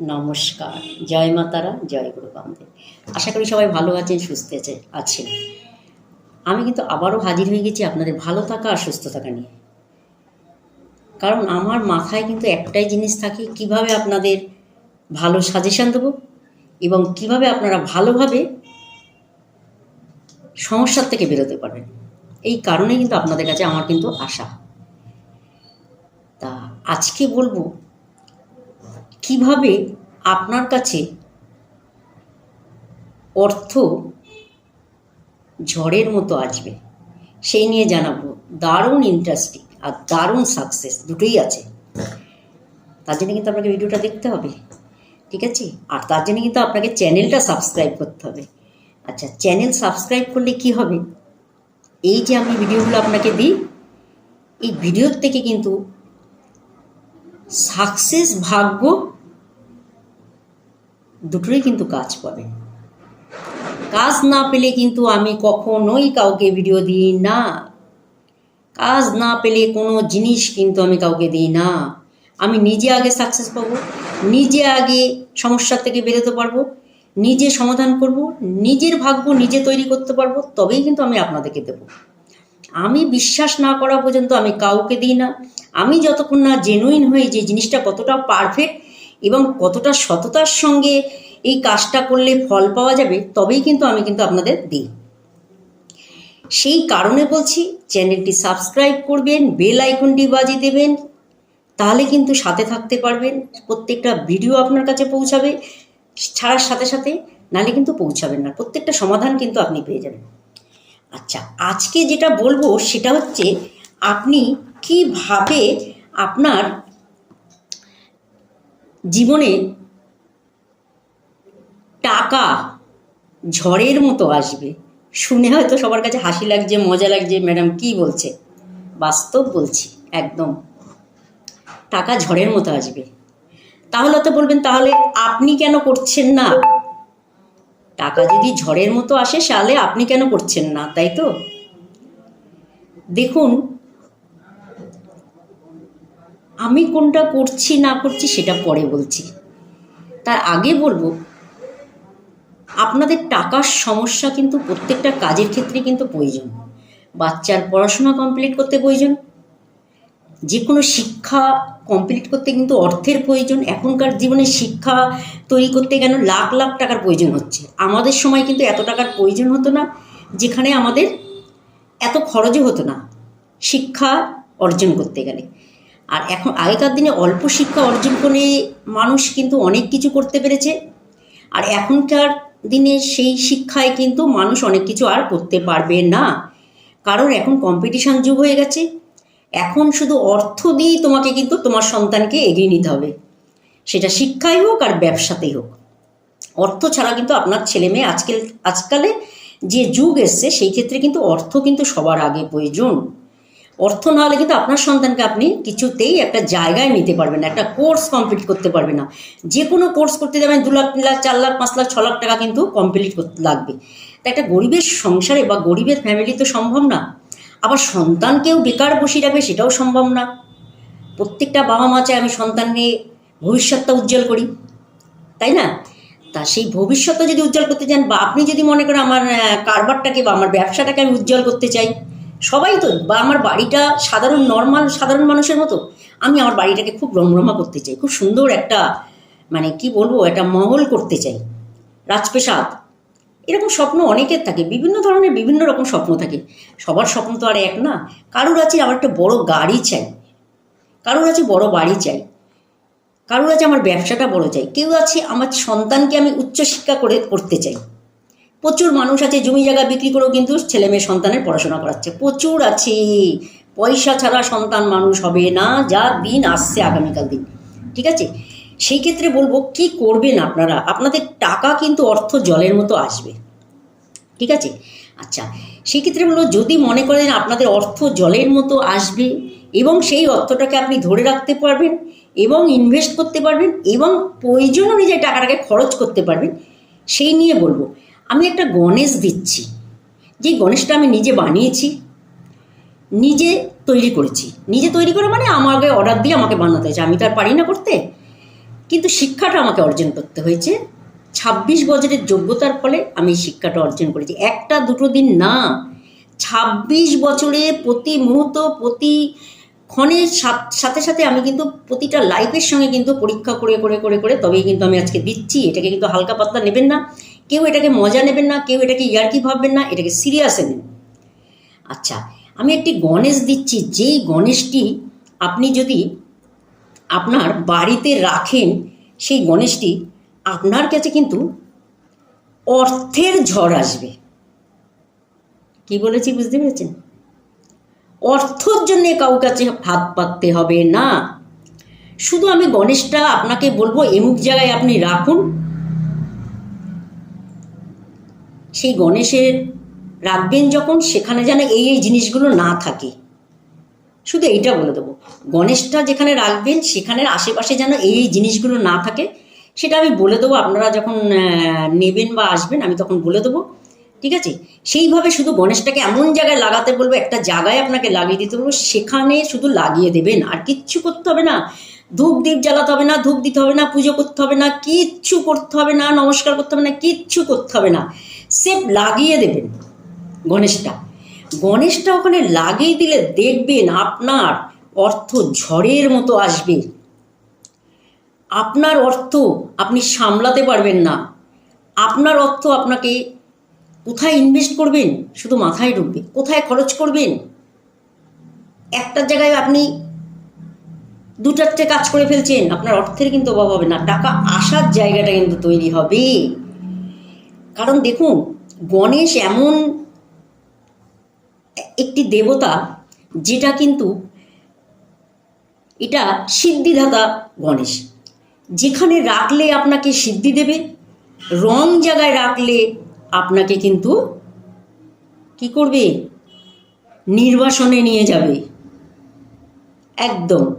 নমস্কার। জয় মাতারা, জয় গুরু বামদেব। আশা করি সবাই ভালো আছেন, সুস্থ আছে আছেন। আমি কিন্তু আবারও হাজির হয়ে গেছি আপনাদের ভালো থাকা আর সুস্থ থাকা নিয়ে। কারণ আমার মাথায় কিন্তু একটাই জিনিস থাকে, কীভাবে আপনাদের ভালো সাজেশান দেবো এবং কীভাবে আপনারা ভালোভাবে সমস্যার থেকে বেরোতে পারবেন। এই কারণেই কিন্তু আপনাদের কাছে আমার কিন্তু আশা। তা আজকে বলব কীভাবে আপনার কাছে অর্থ ঝড়ের মতো আসবে? সেই নিয়ে জানাব। দারুণ ইন্টারেস্টিং আর দারুণ সাকসেস দুটোই আছে। তার জন্য কিন্তু আপনাকে ভিডিওটা দেখতে হবে, ঠিক আছে? আর তার জন্য কিন্তু আপনাকে চ্যানেলটা সাবস্ক্রাইব করতে হবে। আচ্ছা চ্যানেল সাবস্ক্রাইব করলে কি হবে? এই যে আমি ভিডিওগুলো আপনাকে দিই, এই ভিডিওর থেকে কিন্তু সাকসেস ভাগ্য দুটোই কিন্তু কাজ পাবেন কাজ না পেলে কিন্তু আমি কখনোই কাউকে ভিডিও দিই না। কাজ না পেলে কোনো জিনিস কিন্তু আমি কাউকে দিই না। আমি নিজে আগে সাকসেস পাবো, নিজে আগে সমস্যার থেকে বেরোতে পারব, নিজে সমাধান করব, নিজের ভাগ্য নিজে তৈরি করতে পারব, তবেই কিন্তু আমি আপনাদেরকে দেবো। আমি বিশ্বাস না করা পর্যন্ত আমি কাউকে দিই না। আমি যতক্ষণ না জেনুইন হয়ে যে জিনিসটা কতটা পারফেক্ট এবং কতটা সততার সঙ্গে এই কাজটা করলে ফল পাওয়া যাবে, তবেই কিন্তু আমি কিন্তু আপনাদের দিই। সেই কারণে বলছি, চ্যানেলটি সাবস্ক্রাইব করবেন, বেল আইকনটি বাজিয়ে দেবেন, তাহলে কিন্তু সাথে থাকতে পারবেন, প্রত্যেকটা ভিডিও আপনার কাছে পৌঁছাবে, ছাড়ার সাথে সাথে নালে কিন্তু পৌঁছাবেন না, প্রত্যেকটা সমাধান কিন্তু আপনি পেয়ে যাবেন। আচ্ছা আজকে যেটা বলব সেটা হচ্ছে, আপনি কীভাবে আপনার জীবনে টাকা ঝড়ের মতো আসবে। শুনে হয়তো সবার কাছে হাসি লাগছে, মজা লাগছে, ম্যাডাম কি বলছে? বাস্তব বলছি, একদম। টাকা ঝড়ের মতো আসবে। তাহলে তো বলবেন, তাহলে আপনি কেন করছেন না? টাকা যদি ঝড়ের মতো আসে তাহলে আপনি কেন করছেন না, তাই তো? দেখুন আমি কোনটা করছি, না করছি, সেটা পরে বলছি। তার আগে বলব, আপনাদের টাকার সমস্যা কিন্তু প্রত্যেকটা কাজের ক্ষেত্রে কিন্তু প্রয়োজন। বাচ্চার পড়াশোনা কমপ্লিট করতে প্রয়োজন। যে কোনো শিক্ষা কমপ্লিট করতে কিন্তু অর্থের প্রয়োজন। এখনকার জীবনে শিক্ষা তৈরি করতে গেলে লাখ লাখ টাকার প্রয়োজন হচ্ছে? আমাদের সময় কিন্তু এত টাকার প্রয়োজন হতো না, যেখানে আমাদের এত খরচও হতো না শিক্ষা অর্জন করতে গেলে। আর এখন আগেকার দিনে অল্প শিক্ষা অর্জন করে মানুষ কিন্তু অনেক কিছু করতে পেরেছে। আর এখনকার দিনে সেই শিক্ষায় কিন্তু মানুষ অনেক কিছু আর করতে পারবে না। কারণ এখন কম্পিটিশান যুগ হয়ে গেছে। এখন শুধু অর্থ দিয়েই তোমাকে কিন্তু তোমার সন্তানকে এগিয়ে নিতে হবে। সেটা শিক্ষাই হোক আর ব্যবসাতেই হোক। অর্থ ছাড়া কিন্তু আপনার ছেলে মেয়ে আজকাল, আজকালে যে যুগ এসছে, সেই ক্ষেত্রে কিন্তু অর্থ কিন্তু সবার আগে প্রয়োজন। অর্থ না হলে কিন্তু আপনার সন্তানকে আপনি কিছুতেই একটা জায়গায় নিতে পারবেন না, একটা কোর্স কমপ্লিট করতে পারবেন না। যে কোনো কোর্স করতে যাবেন, দু লাখ, তিন লাখ, চার লাখ, পাঁচ লাখ, ছ লাখ টাকা কিন্তু কমপ্লিট করতে লাগবে। তা একটা গরিবের সংসারে বা গরিবের ফ্যামিলি তো সম্ভব না। আবার সন্তানকেও বেকার বসিয়ে রাখবে সেটাও সম্ভব না। প্রত্যেকটা বাবা মা চায় আমি সন্তান নিয়ে ভবিষ্যৎটা উজ্জ্বল করি, তাই না? তা সেই ভবিষ্যৎটা যদি উজ্জ্বল করতে চান বা আপনি যদি মনে করেন আমার কারবারটাকে বা আমার ব্যবসাটাকে আমি উজ্জ্বল করতে চাই সবাই তো, বা আমার বাড়িটা সাধারণ নর্মাল সাধারণ মানুষের মতো। আমি আমার বাড়িটাকে খুব রমরমা করতে চাই, খুব সুন্দর একটা মানে কি বলব, একটা মহল করতে চাই। রাজপ্রাসাদ। এরকম স্বপ্ন অনেকের থাকে, বিভিন্ন ধরনের বিভিন্ন রকম স্বপ্ন থাকে। সবার স্বপ্ন তো আর এক না, কারুর আছে আমার একটা বড় গাড়ি চাই। কারুর আছে বড় বাড়ি চাই। কারুর আছে আমার ব্যবসাটা বড় চাই। কেউ আছে আমার সন্তানকে আমি উচ্চশিক্ষা করে, করতে চাই। প্রচুর মানুষ আছে, জমি জায়গা বিক্রি করেও কিন্তু ছেলে মেয়ে সন্তানের পড়াশোনা করাচ্ছে। প্রচুর আছে। পয়সা ছাড়া সন্তান মানুষ হবে না, যা দিন আসছে আগামীকাল দিন। ঠিক আছে? সেই ক্ষেত্রে বলব, কি করবেন আপনারা? আপনাদের টাকা কিন্তু অর্থ জলের মতো আসবে। ঠিক আছে? আচ্ছা সেই ক্ষেত্রে বলব, যদি মনে করেন আপনাদের অর্থ জলের মতো আসবে এবং সেই অর্থটাকে আপনি ধরে রাখতে পারবেন এবং ইনভেস্ট করতে পারবেন এবং প্রয়োজন অনুযায়ী টাকাটাকে খরচ করতে পারবেন, সেই নিয়ে বলব। আমি একটা গণেশ দিচ্ছি। যে গণেশটা আমি নিজে বানিয়েছি, নিজে তৈরি করেছি। নিজে তৈরি করে মানে আমাকে অর্ডার দিয়ে আমাকে বানাতে হয়েছে। আমি তো আর পারি না করতে। কিন্তু শিক্ষাটা আমাকে অর্জন করতে হয়েছে। ছাব্বিশ বছরের যোগ্যতার ফলে আমি শিক্ষাটা অর্জন করেছি। একটা দুটো দিন না, ছাব্বিশ বছরে প্রতি মুহূর্ত, প্রতি ক্ষণের সাথে সাথে আমি কিন্তু প্রতিটা লাইফের সঙ্গে কিন্তু পরীক্ষা করে করে করে করে তবেই কিন্তু আমি আজকে দিচ্ছি। এটাকে কিন্তু হালকা পাতলা নেবেন না। কেউ এটাকে মজা নেবেন না, কেউ এটাকে ইয়ার্কি ভাববেন না, এটাকে সিরিয়াসে নেন আচ্ছা আমি একটি গণেশ দিচ্ছি, যেই গণেশটি আপনি যদি আপনার বাড়িতে রাখেন, সেই গণেশটি আপনার কাছে কিন্তু অর্থের ঝড় আসবে। কি বলেছি বুঝতে পেরেছেন? অর্থর জন্যে কাউ কাছে হাত পাততে হবে না। শুধু আমি গণেশটা আপনাকে বলব এমুক জায়গায় আপনি রাখুন সেই গণেশের রাখবেন যখন সেখানে যেন এই এই জিনিসগুলো না থাকে। শুধু এইটা বলে দেবো। গণেশটা যেখানে রাখবেন, সেখানের আশেপাশে যেন এই এই জিনিসগুলো না থাকে, সেটা আমি বলে দেবো। আপনারা যখন নেবেন বা আসবেন, আমি তখন বলে দেবো। ঠিক আছে? সেইভাবে শুধু গণেশটাকে এমন জায়গায় লাগাতে বলব, একটা জায়গায় আপনাকে লাগিয়ে দিতে বলব, সেখানে শুধু লাগিয়ে দেবেন। আর কিচ্ছু করতে হবে না। ধূপ দ্বীপ জ্বালাতে হবে না, ধূপ দিতে হবে না, পুজো করতে হবে না, কিচ্ছু করতে হবে না, নমস্কার করতে হবে না, কিচ্ছু করতে হবে না। সেফ লাগিয়ে দেবেন গণেশটা। গণেশটা ওখানে লাগিয়ে দিলে দেখবেন আপনার অর্থ ঝড়ের মতো আসবে। আপনার অর্থ আপনি সামলাতে পারবেন না। আপনার অর্থ আপনাকে কোথায় ইনভেস্ট করবেন? শুধু মাথায় ঢুকবে। কোথায় খরচ করবেন? একটা জায়গায় আপনি দু চারটে কাজ করে ফেলছেন। আপনার অর্থের কিন্তু অভাব হবে না। টাকা আসার জায়গাটা কিন্তু তৈরি হবে। কারণ দেখুন, গণেশ এমন একটি দেবতা যেটা কিন্তু এটা সিদ্ধিদাতা গণেশ। যেখানে রাখলে আপনাকে সিদ্ধি দেবে, রং জায়গায় রাখলে আপনাকে কিন্তু কি করবে? নির্বাসনে নিয়ে যাবে। একদম।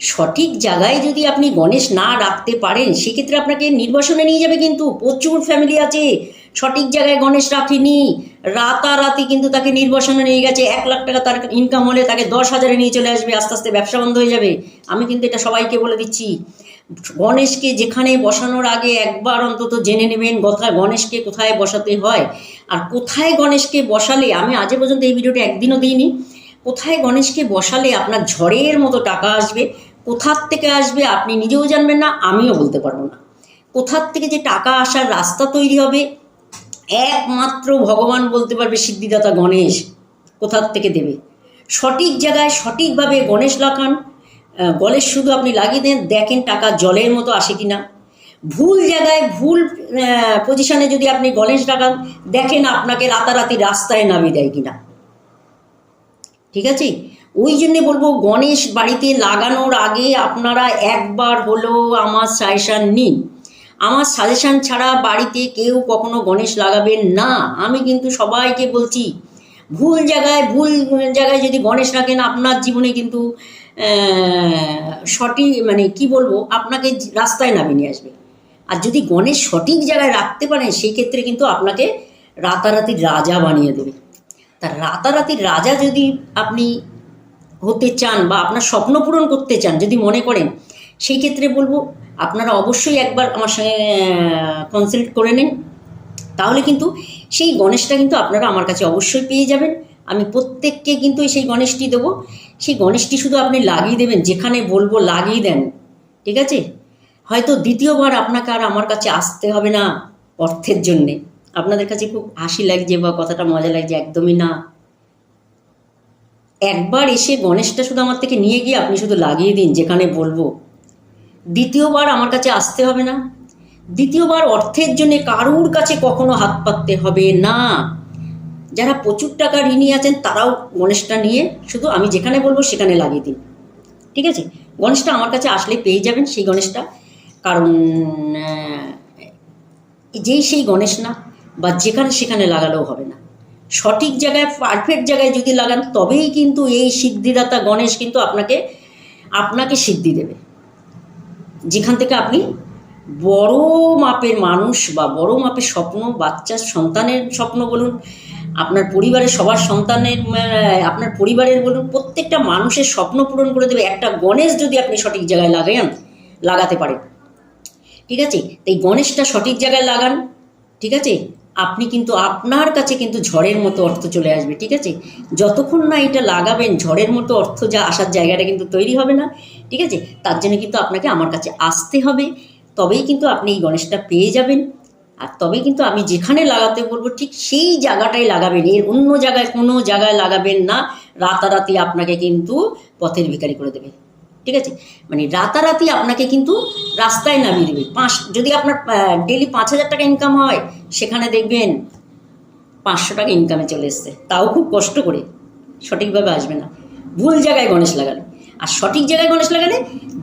সঠিক জায়গায় যদি আপনি গণেশ না রাখতে পারেন, সেক্ষেত্রে আপনাকে নির্বাসনে নিয়ে যাবে কিন্তু। প্রচুর ফ্যামিলি আছে, সঠিক জায়গায় গণেশ রাখেনি। রাতারাতি কিন্তু তাকে নির্বাসনে নিয়ে গেছে। এক লাখ টাকা তার ইনকাম হলে তাকে দশ হাজারে নিয়ে চলে আসবে, আস্তে আস্তে ব্যবসা বন্ধ হয়ে যাবে। আমি কিন্তু এটা সবাইকে বলে দিচ্ছি। গণেশকে যেখানে বসানোর আগে একবার অন্তত জেনে নেবেন কোথায় গণেশকে কোথায় বসাতে হয়। আর কোথায় গণেশকে বসালে, আমি আজে পর্যন্ত এই ভিডিওটা একদিনও দিইনি। কোথায় গণেশকে বসালে আপনার ঝড়ের মতো টাকা আসবে? কোথার থেকে আসবে আপনি নিজেও জানবেন না, আমিও বলতে পারব না। কোথার থেকে যে টাকা আসার রাস্তা তৈরি হবে, একমাত্র ভগবান বলতে পারবে সিদ্ধিদাতা গণেশ কোথার থেকে দেবে। সঠিক জায়গায় সঠিকভাবে গণেশ লাগান গণেশ শুধু আপনি লাগিয়ে দেন, দেখেন টাকা জলের মতো আসে কি না ভুল জায়গায় ভুল পজিশনে যদি আপনি গণেশ লাগান দেখেন আপনাকে রাতারাতি রাস্তায় নামিয়ে দেয় কিনা। ঠিক আছে? ওই জন্যে বলব, গণেশ বাড়িতে লাগানোর আগে আপনারা একবার হলেও আমার সাজেশান নিন। আমার সাজেশান ছাড়া বাড়িতে কেউ কখনো গণেশ লাগাবেন না। আমি কিন্তু সবাইকে বলছি, ভুল জায়গায় ভুল জায়গায় যদি গণেশ রাখেন, আপনার জীবনে কিন্তু সঠিক মানে কি বলব, আপনাকে রাস্তায় নামিয়ে নিয়ে আসবে। আর যদি গণেশ সঠিক জায়গায় রাখতে পারেন সেই ক্ষেত্রে কিন্তু আপনাকে রাতারাতি রাজা বানিয়ে দেবে। তা রাতারাতি রাজা যদি আপনি হতে চান বা আপনার স্বপ্ন পূরণ করতে চান, যদি মনে করেন, সেই ক্ষেত্রে বলব, আপনারা অবশ্যই একবার আমার সঙ্গে কনসাল্ট করে নিন। তাহলে কিন্তু সেই গণেশটা কিন্তু আপনারা আমার কাছে অবশ্যই পেয়ে যাবেন। আমি প্রত্যেককে কিন্তু সেই গণেশটি দেবো। সেই গণেশটি শুধু আপনি লাগিয়ে দেবেন, যেখানে বলব লাগিয়ে দেন, ঠিক আছে? হয়তো দ্বিতীয়বার আপনাকে আর আমার কাছে আসতে হবে না অর্থের জন্যে। আপনাদের কাছে খুব হাসি লাগছে বা কথাটা মজা লাগছে, একদমই না। একবার এসে গণেশটা শুধু আমার থেকে নিয়ে গিয়ে আপনি শুধু লাগিয়ে দিন, যেখানে বলব। দ্বিতীয়বার আমার কাছে আসতে হবে না। দ্বিতীয়বার অর্থের জন্য কারুর কাছে কখনো হাত পাততে হবে না। যারা প্রচুর টাকা ঋণী আছেন, তারাও গণেশটা নিয়ে শুধু আমি যেখানে বলব সেখানে লাগিয়ে দিন। ঠিক আছে? গণেশটা আমার কাছে আসলে পেয়ে যাবেন সেই গণেশটা। কারণ যেই সেই গণেশ না, বা যেখানে সেখানে লাগালেও হবে না। সঠিক জায়গায় পারফেক্ট জায়গায় যদি লাগান, তবেই কিন্তু এই সিদ্ধিদাতা গণেশ কিন্তু আপনাকে আপনাকে সিদ্ধি দেবে। যেখান থেকে আপনি বড় মাপের মানুষ বা বড় মাপের স্বপ্ন বাচ্চার সন্তানের স্বপ্ন বলুন, আপনার পরিবারের, সবার সন্তানের আপনার পরিবারের বলুন, প্রত্যেকটা মানুষের স্বপ্ন পূরণ করে দেবে। একটা গণেশ যদি আপনি সঠিক জায়গায় লাগান, লাগাতে পারেন। ঠিক আছে? তাই গণেশটা সঠিক জায়গায় লাগান। ঠিক আছে? আপনি কিন্তু আপনার কাছে কিন্তু ঝড়ের মতো অর্থ চলে আসবে, ঠিক আছে? যতক্ষণ না এটা লাগাবেন, ঝড়ের মতো অর্থ যা আসার জায়গাটা কিন্তু তৈরি হবে না, ঠিক আছে? তার জন্য কিন্তু আপনাকে আমার কাছে আসতে হবে, তবেই কিন্তু আপনি এই গণেশটা পেয়ে যাবেন। আর তবেই কিন্তু আমি যেখানে লাগাতে বলব, ঠিক সেই জায়গাটাই লাগাবেন। এর অন্য জায়গায় কোনো জায়গায় লাগাবেন না, রাতারাতি আপনাকে কিন্তু পথের ভিকারি করে দেবে। ঠিক আছে? মানে রাতারাতি আপনাকে কিন্তু রাস্তায় নামিয়ে দেবে। পাঁচ, যদি আপনার ডেলি পাঁচ হাজার টাকা ইনকাম হয়, সেখানে দেখবেন পাঁচশো টাকা ইনকামে চলে এসছে। তাও খুব কষ্ট করে। সঠিকভাবে আসবে না। ভুল জায়গায় গণেশ লাগালে। আর সঠিক জায়গায় গণেশ লাগালে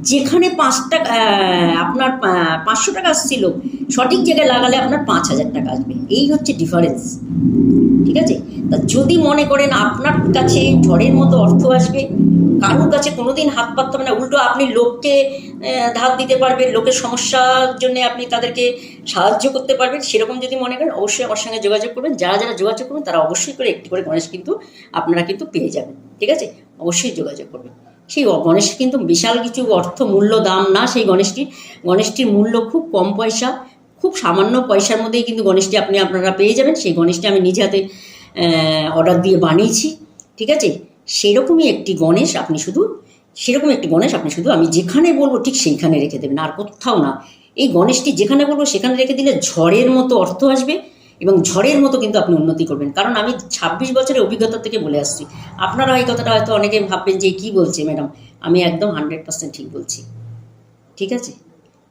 যেখানে পাঁচ টাকা আপনার পাঁচশো টাকা আসছিল, সঠিক জায়গায় লাগালে আপনার পাঁচ হাজার টাকা আসবে। এই হচ্ছে ডিফারেন্স ঠিক আছে? তা যদি মনে করেন আপনার কাছে ঝড়ের মতো অর্থ আসবে, কারোর কাছে কোনোদিন হাত পাততে হবে না, উল্টো আপনি লোককে ধার দিতে পারবেন, লোকের সমস্যার জন্য আপনি তাদেরকে সাহায্য করতে পারবেন, সেরকম যদি মনে করেন, অবশ্যই আমার সঙ্গে যোগাযোগ করবেন। যারা যারা যোগাযোগ করবেন, তারা অবশ্যই করে একটি করে গণেশ কিন্তু আপনারা কিন্তু পেয়ে যাবেন। ঠিক আছে? অবশ্যই যোগাযোগ করবেন। সেই গণেশ কিন্তু বিশাল কিছু অর্থ মূল্য দাম না, সেই গণেশটির গণেশটির মূল্য খুব কম পয়সা, খুব সামান্য পয়সার মধ্যেই কিন্তু গণেশটি আপনি আপনারা পেয়ে যাবেন। সেই গণেশটি আমি নিজে হাতে অর্ডার দিয়ে বানিয়েছি, ঠিক আছে? সেরকমই একটি গণেশ আপনি শুধু, সেরকম একটি গণেশ আপনি শুধু আমি যেখানে বলব ঠিক সেইখানে রেখে দেবেন, আর কোথাও না। এই গণেশটি যেখানে বলব সেখানে রেখে দিলে ঝড়ের মতো অর্থ আসবে এবং ঝড়ের মতো কিন্তু আপনি উন্নতি করবেন। কারণ আমি ছাব্বিশ বছরের অভিজ্ঞতা থেকে বলে আসছি। আপনারা এই কথাটা হয়তো অনেকে ভাববেন যে, কী বলছে ম্যাডাম? আমি একদম হান্ড্রেড পার্সেন্ট ঠিক বলছি। ঠিক আছে?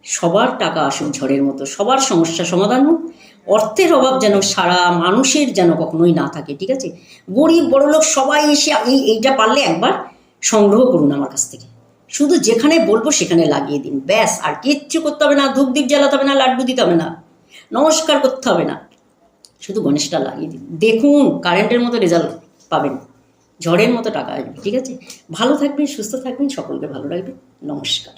সবার টাকা আসুক ঝড়ের মতো, সবার সমস্যা সমাধান হোক। অর্থের অভাব যেন সারা মানুষের যেন কখনোই না থাকে, ঠিক আছে? গরিব বড়লোক সবাই এসে এই, এইটা পারলে একবার সংগ্রহ করুন আমার কাছ থেকে। শুধু যেখানে বলব সেখানে লাগিয়ে দিন। ব্যাস, আর কিচ্ছু করতে হবে না। ধূপ দ্বীপ জ্বালাতে হবে না, লাড্ডু দিতে হবে না। নমস্কার করতে হবে না। শুধু গণেশটা লাগিয়ে দিন। দেখুন কারেন্টের মতো রেজাল্ট পাবেন। ঝড়ের মতো টাকা আসবে, ঠিক আছে? ভালো থাকবেন, সুস্থ থাকবেন, সকলকে ভালো রাখবেন। নমস্কার।